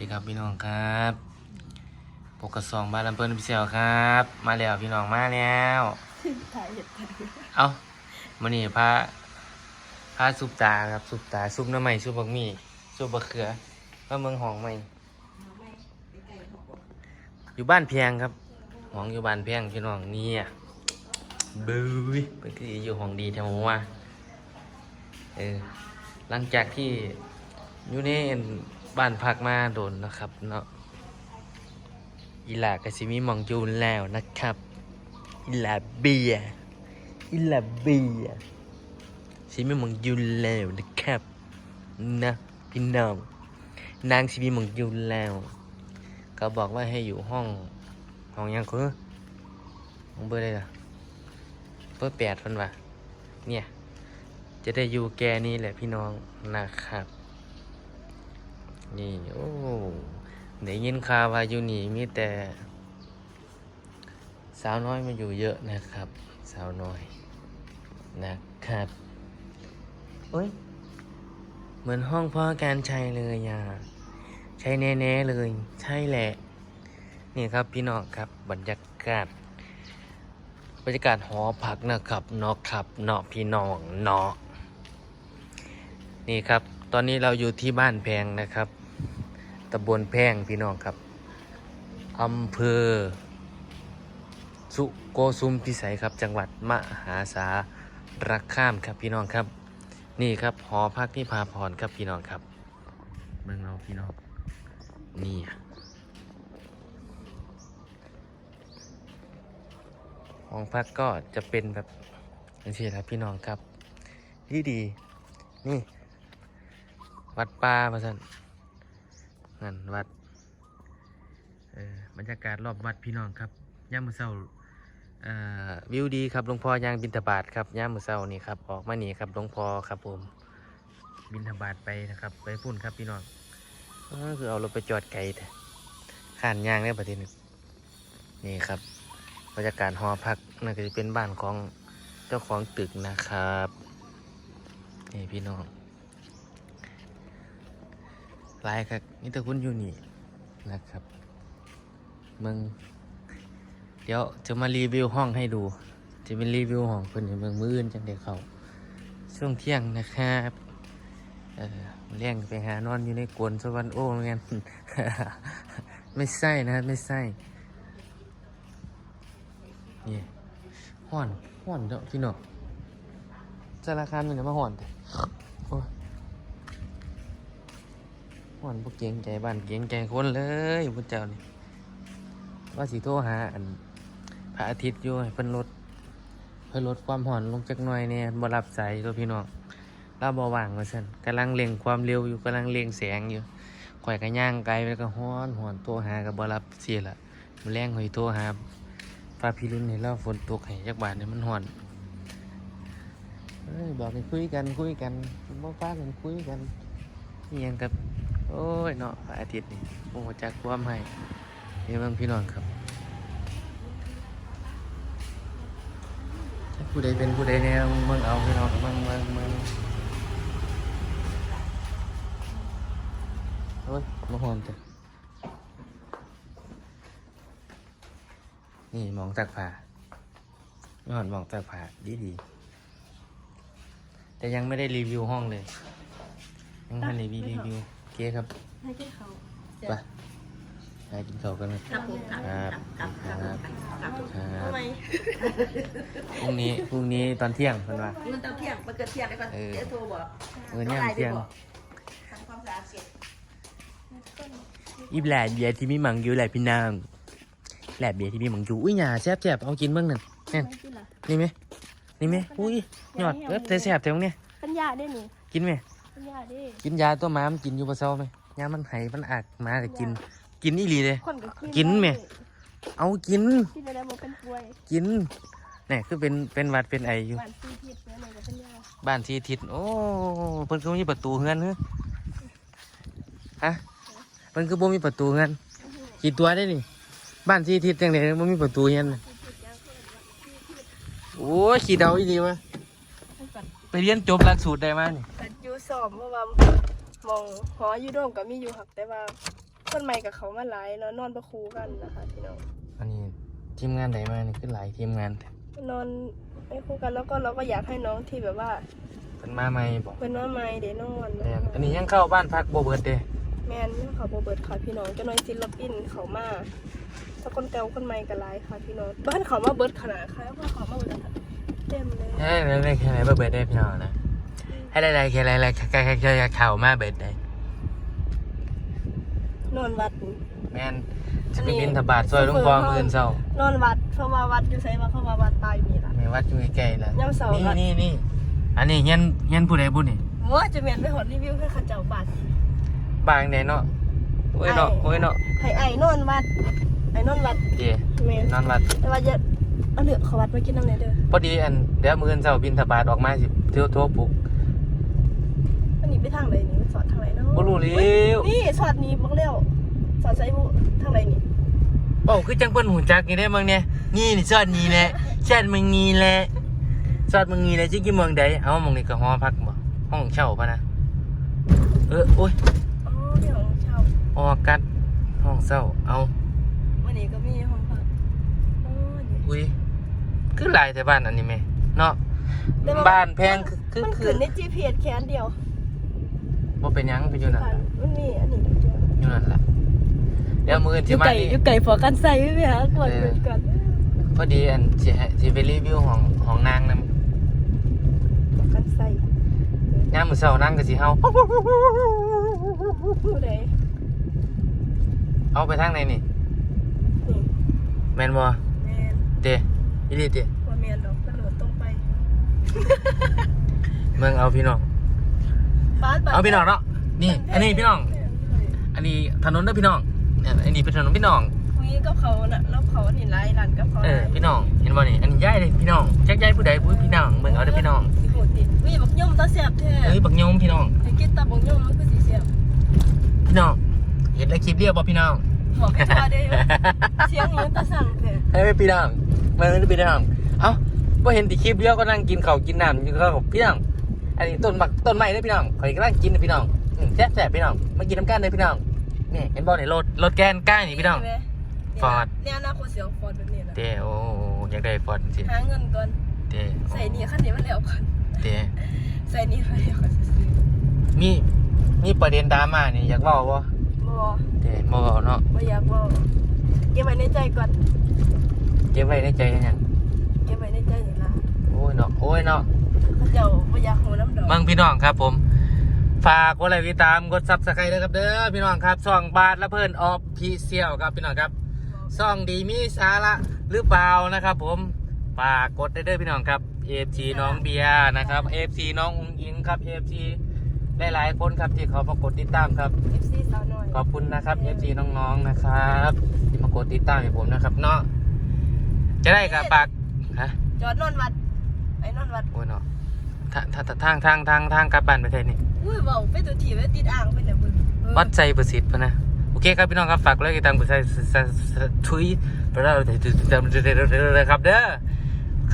ดีครับพี่น้องครับปกกระซองบ้านลำเพิ่นพิเศษครับ มาแล้วพี่น้องมาแล้วถ่ายเห็ดถ่ายเอามานี่พาพาซุปตาครับซุปตาซุปหน้ำใหม่ซุปบักหมี่ซุปบักเขือมาเมืองหองใหม่อยู่บ้านเพียงครับหองอยู่บ้านเพียงพี่น้องเนี่ยบื้ยเป็นที่อยู่ห้องดีแถวว่าเออหลังจากที่อยู่ใน บ้านพักมาโดนนะครับเนาะอีหลากระสิมีมองจูนแล้วนะครับอีหลาเบียอิลาเบียชิมีมองยูนแล้วนะครับนะพี่น้องนางชิมีมองยูนแล้ว ก็บอกว่าให้อยู่ห้องห้องยังคือห้องเบอร์ได้ละเบอร์แปดพันวะเนี่ยจะได้อยู่แกนี้แหละพี่น้องนะครับ นี่ โอ้ได้ยินข่าวว่าอยู่นี่มีแต่ สาวน้อยมาอยู่เยอะนะครับ สาวน้อยนะครับโอ้ย เหมือนห้องพ่อการชัยเลยอะใช่แน่ๆเลย ใช่แหละ นี่ครับพี่น้องครับบรรยากาศบรรยากาศหอพักนะครับเนาะครับเนาะพี่น้องเนาะนี่ครับ ตอนนี้เราอยู่ที่บ้านแพงนะครับ ตำบลแพงพี่น้องครับอำเภอ สุโกซุมพิสัยครับ จังหวัดมหาสารคามครับพี่น้องครับ นี่ครับหอพักที่พาพรครับพี่น้องครับเมืองเราพี่น้องนี่อะห้องพักก็จะเป็นแบบนี่ครับพี่น้องครับ ดีดีนี่ วัดป่าประสัน นั่นวัดเออบรรยากาศรอบวัดพี่น้องครับย่ามมือเศร้าอ่าวิวดีครับหลวงพ่อย่างบินทบาทครับย่ามมือเศร้านี่ครับออกมาหนีครับหลวงพ่อครับผมบินทบาทไปนะครับ ไปพุ่นครับพี่น้องเออคือเอารถไปจอดไกลแต่ขานย่างได้ประเด็นนี่ครับบรรยากาศหอพักนั่นก็จะเป็นบ้านของเจ้าของตึกนะครับนี่พี่น้อง หลายครับนี่แต่คุณอยู่นี่นะครับเมืองเดี๋ยวจะมารีวิวห้องให้ดู จะเป็นรีวิวห้องเพิ่นให้เมืองมืออื่นจังเด็กเขาช่วงเที่ยงนะครับเออเลี้ยงไปหานอนอยู่ในกวนสวรรค์โอ้เหมือนกันไม่ใช่นะไม่ใช่นี่ห่อนห่อนเด้อพี่น้องจะราคามันจะมาห่อนแต่โอ้ย ห่อนพวกเกียงใจบ้านเกียงใจคนเลยพวกเจ้านี่ว่าสิโทรหาอันพระอาทิตย์อยู่ให้เพิ่นลดเพิ่นลดความห่อนลงจักหน่อยเนี่ยบ่รับสายตัวพี่น้องเราบ่ว่างว่าซั่นกำลังเร่งความเร็วอยู่กำลังเร่งแสงอยู่ข่อยก็ย่างไกลไปก็ฮ้อนฮ้อนโทรหาก็บ่รับเสียละมาแรงข่อยโทรหาฟ้าพิรุณให้เราฝนตกให้จักบาทเนี่ยมันฮ้อนบอกให้คุยกันคุยกันบ่ฟ้ากันคุยกันอียังกับ โอ้ยเนาะอาทิตย์นี่บ่รู้จักความให้นี่เบิ่งพี่น้องครับผู้ใดเป็นผู้ใดแน่เมืองเอาพี่น้องเมืองเมืองเมืองโอ้ยมาหอนจ้ะนี่มองตักผ้าไม่หอนมองตักผ้าดีดีแต่ยังไม่ได้รีวิวห้องเลยยังไม่ได้รีวิว เคครับให้ที่เขาไปไปกินข้าวกันเลยครับผมครับครับครับครับครับครับทำไมพรุ่งนี้พรุ่งนี้ตอนเที่ยงเพิ่นว่ามันต้องเที่ยงมันเกิดเที่ยงแล้วก็เออเจ๊โทรบอกเออย่างเที่ยงทำความสะอาดเสร็จอีแหล่เบียร์ที่มีหมังอยู่แหล่พี่นางแหล่เบียร์ที่มีหมังอยู่อุ้ยหยาแซ่บแซ่บเอากินเบ้างนั่นนั่นนี่ไหมนี่ไหมอุ้ยยอดเอ๊บแซ่บๆแต่ตรงเนี้ยปัญญาได้หนิกินไหม ปัญญาได้กินยาตัวหม้ามันกินอยู่ปะเซาไหมยามันไห้มันอักหมาก็กิน กินอีหลีเลย คนก็กินไหม เอากิน กินอะไรมันเป็นป่วยกินนี่คือเป็นเป็นหวัดเป็นไออยู่หวานซีพิษเนี่ยมันก็ปัญญาบ้านที่ทิศโอ้เพิ่นคือมีประตูเฮือนเฮ้ฮะเพิ่นคือบ่มีประตูเฮือนกี่ตัวได้นี่ บ้านที่ทิศจังได๋บ่มีประตูเฮือนน่ะโอ้ยขี้เดาอีดีวะไปเรียนจบหลักสูตรได้มานี่แต่อยู่ สอบเพราะว่ามองหออยู่โดมก็มีอยู่หักแต่ว่าคนใหม่กับเขามาหลายเนาะนอนประคูกันนะคะพี่น้องอันนี้ทีมงานไหนมานี่คือหลายทีมงานนอนไม่คู่กันแล้วก็เราก็อยากให้น้องที่แบบว่าเป็นมาใหม่บอกเป็นว่าไม่เดนอนแต่อันนี้ยังเข้าบ้านพักโบเบิร์ดเด้แมนเขาโบเบิร์ดค่ะพี่น้องเจะน้อยศิลปินเขามาถ้าคนเก่าคนใหม่กันหลายค่ะพี่น้องบ้านเขามาเบิร์ดขนาดค่ะว่าเขามาเบิร์ดขนาดเต็มเลยให้ได้ได้แค่ไหนเบิร์ดได้พี่น้องนะ ให้ได้ได้แค่ไหนแค่แค่แค่แค่เข่ามาเบิร์ดได้นอนวัดแม่นจะไปบินทบาทซอยลุงปอมื่นเศร้านอนวัดเพราะว่าวัดอยู่ไสว่าเขาว่าวัดตายนี่ล่ะแม่วัดอยู่ใกล้ๆล้วย่ำเสานี่นี่นี่อันนี้เงี้ยนเงี้ยนผู้ใดผู้นี่ว่าจะเมียนไปหอดรีวิวให้เข้าเจ้าบัตรบางไหนเนาะโอ้ยเนาะโอ้ยเนาะให้ไอ้นอนวัดไอ้นอนวัดเย่นอนวัดแต่ว่าจะเอาเหลือเขาวัดมากินน้ำเนยเด้อพอดีอันเดี๋ยวมื่นเศร้าบินทบาทออกมาสิเที่ยวทั่วปุก ไปทางไหนนี่สอนทางไหนเนาะบ่รู้เร็วนี่สอนนี้บอกเร็วสอนใช้บุทางไหนนี่โอ้คือจังเปิ้นหูจักนี่ได้อมึงเนี่ยงี้นี่ซอดนี่แหละชาติมึงงี้แหละซอดมึงงี้แหละจิกี่เมืองใดเอ้ามึงนี่ก็หอพักบ่ห้องเช่าปะนะเออโอ้ยอ๋อเดี๋ยวเช่าออกัดห้องเช่าเอาวันนี้ก็มีห้องพักอ๋อนี่อุ้ยคือหลายแต่บ้านอันนี้แม่เนาะแต่ว่บ้านแพงคือคือมันคืขึ้อนใน GPS แค่อันเดียว บ่เป็นหยังไปอยู่นั่นผ่านล่ะมันมีอันนี้เดียวอยู่นั่นล่ะเดี๋ยวมื้ออนสิมานี่ อยู่ไก่พอกันใส่ไม่หากดก่อนพอดีอันสิให้สิไปรีวิวห้องห้องนางนำกันใส่ยามมื้อเช้านางก็สิเฮาผู้ใดเอาไปทางไหนนี่นี่แม่นบ่แมนเตอีหลีเตว่าแมนดอกกระโดดตรงไป เมืองเอาพี่น้องบ้านบ้าน เอาพี่น้องเนาะนี่ อันนี้พี่น้อง อันนี้ถนนเด้อพี่น้องเนี่ยอันนี้เป็นถนนพี่น้องคุยกับเขาน่ะแล้วเขานี่ไล่รันกับเขาเออพี่น้องเห็นบ่นี่อันนี้ย้ายเลยพี่น้องจักย้ายผู้ใดผู้พี่น้องเมืองเอาเด้อพี่น้องโหติวิบักย่อมตาเสียบแท้เอ้ยบักยมพี่น้องไอ้กินตาบักย่อมมันคือสีเสียบพี่น้องเห็นแล้วคลิปเรียกบ่พี่น้องบอกให้ว่าได้เสียงนี้ตาสั่งแท้เฮ้ยพี่น้องมาเลยพี่น้องเอ้าบ่เห็นที่คลิปเดียวก็นั่งกินข้าวกินน้ำอยู่กับพี่น้อง อันนี้ต้นบักต้นไม้เด้อพี่น้องข่อยกำลังกินนะพี่น้องอืมแซ่บๆพี่น้องมากินน้ำกันเลยพี่น้องนี่เห็นบ่นี่รถรถแกนก้างนี่พี่น้องฟอร์ดเนี่ยอนาคตเสียงฟอร์ดแบบนี้แหละเตโอ้อยากได้ฟอนสิหาเงินก่อนเตใส่นี่ขั้นนี้มันแล้วก่อนเตใส่นี่ขั้นนี้ก่อนซื้อมีมีประเด็นดราม่านี่อยากเว้าบ่บ่เตบ่เว้าเนาะบ่อยากเว่าเก็บไว้ในใจก่อนเก็บไว้ในใจกันหยังเก็บไว้ในใจนี่ล่ะโอ้ยเนาะโอ้ยเนาะ เขาเจ้าบ่อยากหูน้ำดอกเมืองพี่น้องครับผม ฝากกดไลค์ติดตามกดซับสไครต์ด้วยครับเด้อพี่น้องครับช่องบาทและเพิ่นออฟพีเซียลครับพี่น้องครับช่องดีมีสาระหรือเปล่านะครับ ผมฝากกดได้เด้อพี่น้องครับ AFC น้องเบียร์นะครับ AFC น้องอุ้งอิงครับ AFC หลายๆคนครับที่เขามากดติดตามครับเอฟซีสาวน้อยขอบคุณนะครับ FC น้องๆนะครับที่มากดติดตามให้ผมนะครับเนาะจะได้กับปากฮะจอดนอนวัด ไอ้นอนวัดโอ้ยเนาะทางทางทางทางทางทางกลับบ้านไปเทนี่อุ้ยเบาไปตัวทีไว้ติดอ่างไปเนี่ยมึงเออวัดใจประสิทธิ์พะนะโอเคครับพี่น้องครับฝากกดไลค์ติดตามกดไลค์ทุยไปแล้วเดี๋ยวเดี๋ยวเดี๋ยวเดี๋ยวเดี๋ยวเดี๋ยวครับเด้อ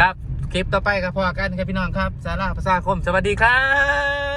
ครับคลิปต่อไปครับพอกันครับพี่น้องครับสาระภาษาคมสวัสดีครับ